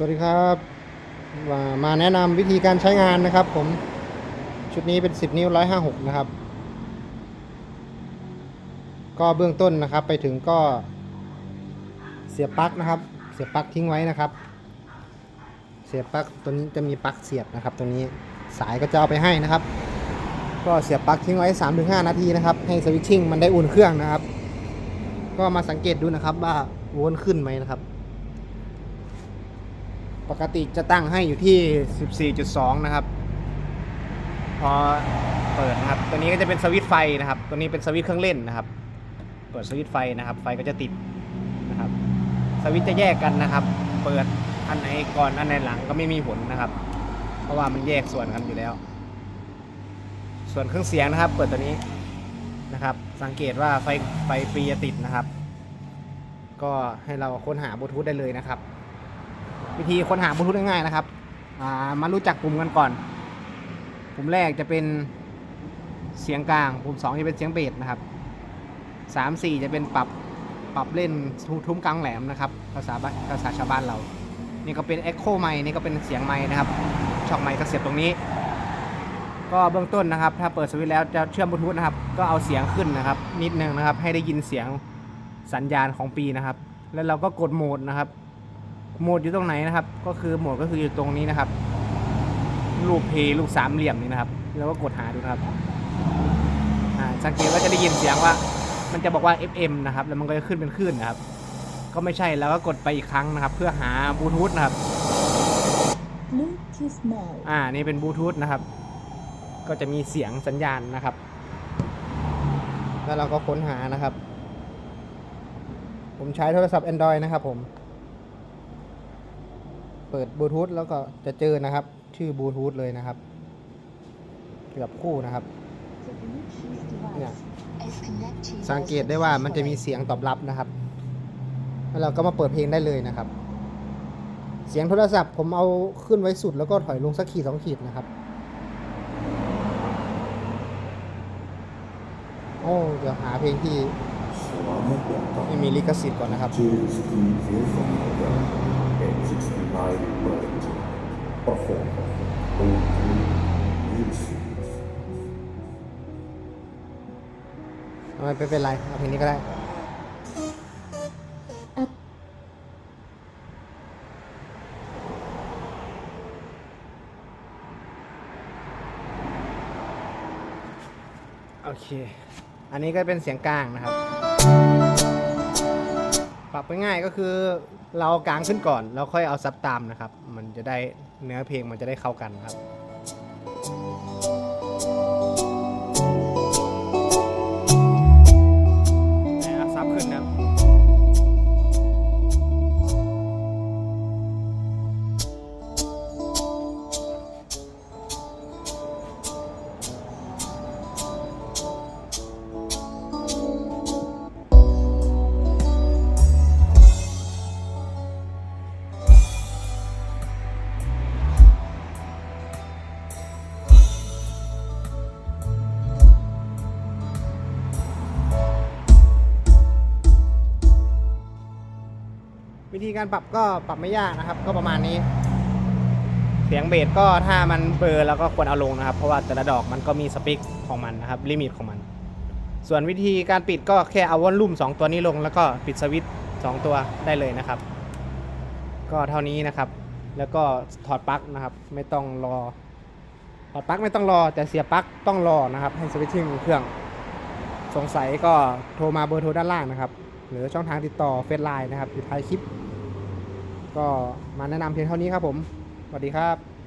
สวัสดีครับมาแนะนำวิธีการใช้งานนะครับ ผมชุดนี้เป็น 10 นิ้ว 156 นะครับ ก็เบื้องต้นนะครับไปถึงก็เสียบปลั๊กนะครับ เสียบปลั๊กทิ้งไว้นะครับ เสียบปลั๊กตัวนี้จะมีปลั๊กเสียบนะครับตัวนี้สายก็จะเอาไปให้นะครับ ก็เสียบปลั๊กทิ้งไว้ 3-5 นาทีนะครับ ให้สวิตชิ่งมันได้อุ่นเครื่องนะครับ ก็มาสังเกตดูนะครับว่าวลต์ขึ้นไหมนะครับ ปกติจะตั้งให้อยู่ที่ 14.2 นะครับ พอเปิดนะครับ ตัวนี้ก็จะเป็นสวิตช์ไฟนะครับ ตัวนี้เป็นสวิตช์เครื่องเล่นนะครับ เปิดสวิตช์ไฟนะครับ ไฟก็จะติดนะครับ สวิตช์จะแยกกันนะครับ เปิดอันไหนก่อนอันไหนหลังก็ไม่มีผลนะครับ เพราะว่ามันแยกส่วนกันอยู่แล้ว ส่วนเครื่องเสียงนะครับ เปิดตัวนี้นะครับ สังเกตว่าไฟไฟฟรีจะติดนะครับ ก็ให้เราค้นหาบลูทูธได้เลยนะครับ วิธีค้นหาบลูทูธง่ายๆนะครับามารู้จักปุ่มกันก่อนปุ่มแรกจะเป็นเสียงกลางปุ่มสองจะเป็นเสียงเบสนะครับสามสี่จะเป็นปรับปรับเล่นทุทุ้มกลางแหลมนะครับภาษาภาษาชาวบ้านเรา นี่ก็เป็น Echo ไมค์นี่ก็เป็นเสียงไมค์นะครับช่องไมค์ก็เสียบตรงนี้ ก็เบื้องต้นนะครับ ถ้าเปิดสวิตช์แล้วจะเชื่อมบลูทูธนะครับ ก็เอาเสียงขึ้นนะครับ นิดนึงนะครับ ให้ได้ยินเสียงสัญญาณของปีนะครับ แล้วเราก็กดโหมดนะครับ โหมดอยู่ตรงไหนนะครับ ก็คือโหมดก็คืออยู่ตรงนี้นะครับ รูปเพลย์รูปสามเหลี่ยมนี่นะครับ แล้วก็กดหาดูนะครับอ่าสังเกตว่าจะได้ยินเสียงว่า มันจะบอกว่า FM นะครับ แล้วมันก็จะขึ้นเป็นคลื่นนะครับ ก็ไม่ใช่แล้วก็กดไปอีกครั้งนะครับ เพื่อหาบลูทูธนะครับ Bluetooth mode. อ่า นี่เป็นบลูทูธนะครับ ก็จะมีเสียงสัญญาณนะครับ แล้วเราก็ค้นหานะครับ ผมใช้โทรศัพท์ Android นะครับผม เปิดบลูทูธแล้วก็จะเจอนะครับ ชื่อบลูทูธเลยนะครับเกือบคู่นะครับ The Bluetooth Yeah. device is connected สังเกตได้ว่ามันจะมีเสียงตอบรับนะครับ แล้วเราก็มาเปิดเพลงได้เลยนะครับ เสียงโทรศัพท์ผมเอาขึ้นไว้สุดแล้วก็ถอยลงสักขีดสองขีดนะครับโอ้เดี๋ยวหาเพลงที่ไม่มีลิขสิทธิ์ก่อนนะครับ ไม่เป็นไรเอาเพลงนี้ก็ได้ โอเค อันนี้ก็เป็นเสียงกลางนะครับ ปรับง่ายๆก็คือเราเอากลางขึ้นก่อนแล้วค่อยเอาซับตามนะครับ มันจะได้เนื้อเพลงมันจะได้เข้ากันครับ วิธีการปรับก็ปรับไม่ยากนะครับ ก็ประมาณนี้ เสียงเบสก็ถ้ามันเบลอแล้วก็ควรเอาลงนะครับ เพราะว่าแต่ละดอกมันก็มีสปิกของมันนะครับลิมิตของมัน ส่วนวิธีการปิดก็แค่เอาวอลลุ่ม2 ตัวนี้ลง แล้วก็ปิดสวิตช์2ตัวได้เลยนะครับ ก็เท่านี้นะครับ แล้วก็ถอดปลั๊กนะครับ ไม่ต้องรอถอดปลั๊กไม่ต้องรอ แต่เสียปลั๊กต้องรอนะครับ ให้สวิตชิ่งเครื่องสงสัยก็โทรมาเบอร์โทรด้านล่างนะครับ หรือช่องทางติดต่อเฟซไลน์นะครับอยู่ท้ายคลิป ก็มาแนะนำเพียงเท่านี้ครับผม สวัสดีครับ